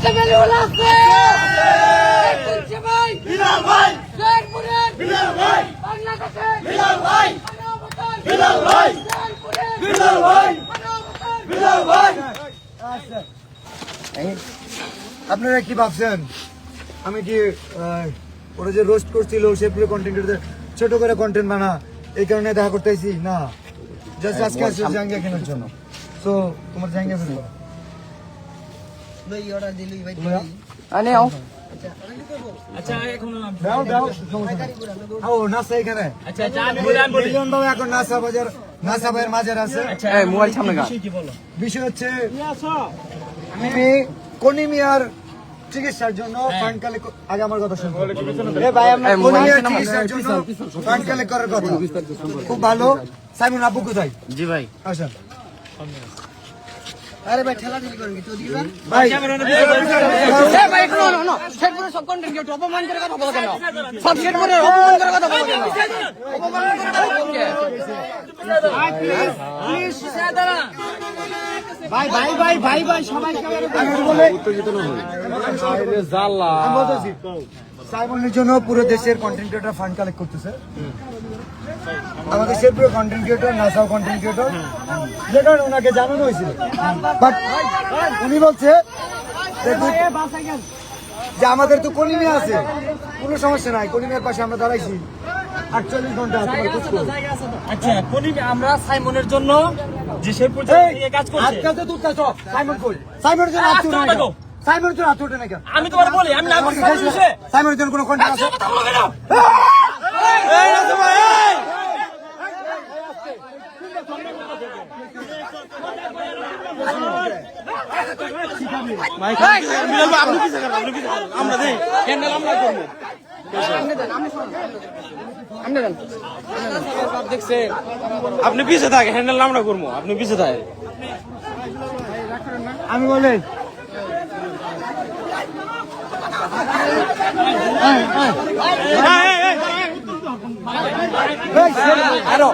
আছে। ভাই। বিলাল ভাই। শেরপুরের। বিলাল ভাই। বাংলাদেশের। বিলাল ভাই। বিলাল ভাই। বিলাল ভাই। বিলাল ভাই। আপনারা কি ভাবছেন? আমি কি ওরা যে রোস্ট করছিল সে পুরো কন্টেন্ট ছোট করে কন্টেন্ট বানা এই কারণে দেখা করতে আইছি? না। জাস্ট আজকে আসছে জাঙ্গিয়া কেনার জন্য। তো তোমার দাও দাও এখন। নাসা বাজার নাসা আছে। মোবাইল সামনে গা। বিষয় হচ্ছে আমি কনিমিয়ার চিকিৎসার জন্য ফান্ড কালেক্ট আগে আমার কথা শুনুন কনিমিয়ার চিকিৎসার জন্য ফান্ড কালেক্ট করার কথা। খুব ভালো। সাইমন আপু কোথায়? জি ভাই। আসেন। আরে ভাই ঠেলা দিলি করেন কি তুই দিবি ভাই। এ ভাই একটু না না শেরপুরে সব কন্টেন্ট কেউ অপমান করে কথা বলো কেন? সব শেরপুরে অপমান করে কথা বলো কেন? অপমান করে কথা বলো কে? আমি বলতেছি, সাইমনের জন্য পুরো দেশের কন্টেন্ট ক্রিয়েটর ফান্ড কালেক্ট করতেছে। আমাদের সে পুরো কন্টেন্ট ক্রিয়েটর নাসাও কন্টেন্ট ক্রিয়েটর যে কারণে ওনাকে জানানো হয়েছিল। বাট উনি বলছে যে আমাদের তো কলিমে আছে কোনো সমস্যা নাই কলিমিয়ার পাশে আমরা দাঁড়াইছি। আটচল্লিশ ঘণ্টা আচ্ছা আমরা সাইমনের জন্য যে এই, কাজ করছে। আজকাল তো তুলতে সাইমন কই? সাইমনের জন্য সাইমনের জন্য হাত না কেন? আমি তোমার বলি আমি না? সাইমনের জন্য কোনো কন্টেন্ট আছে? কথা বলো কেন? ক্যান্ডেল আমরা করব। আপনি আপনি পিছে থাকে হ্যান্ডেল আমরা করব। আপনি পিছে থাকে আমি বলেন আরও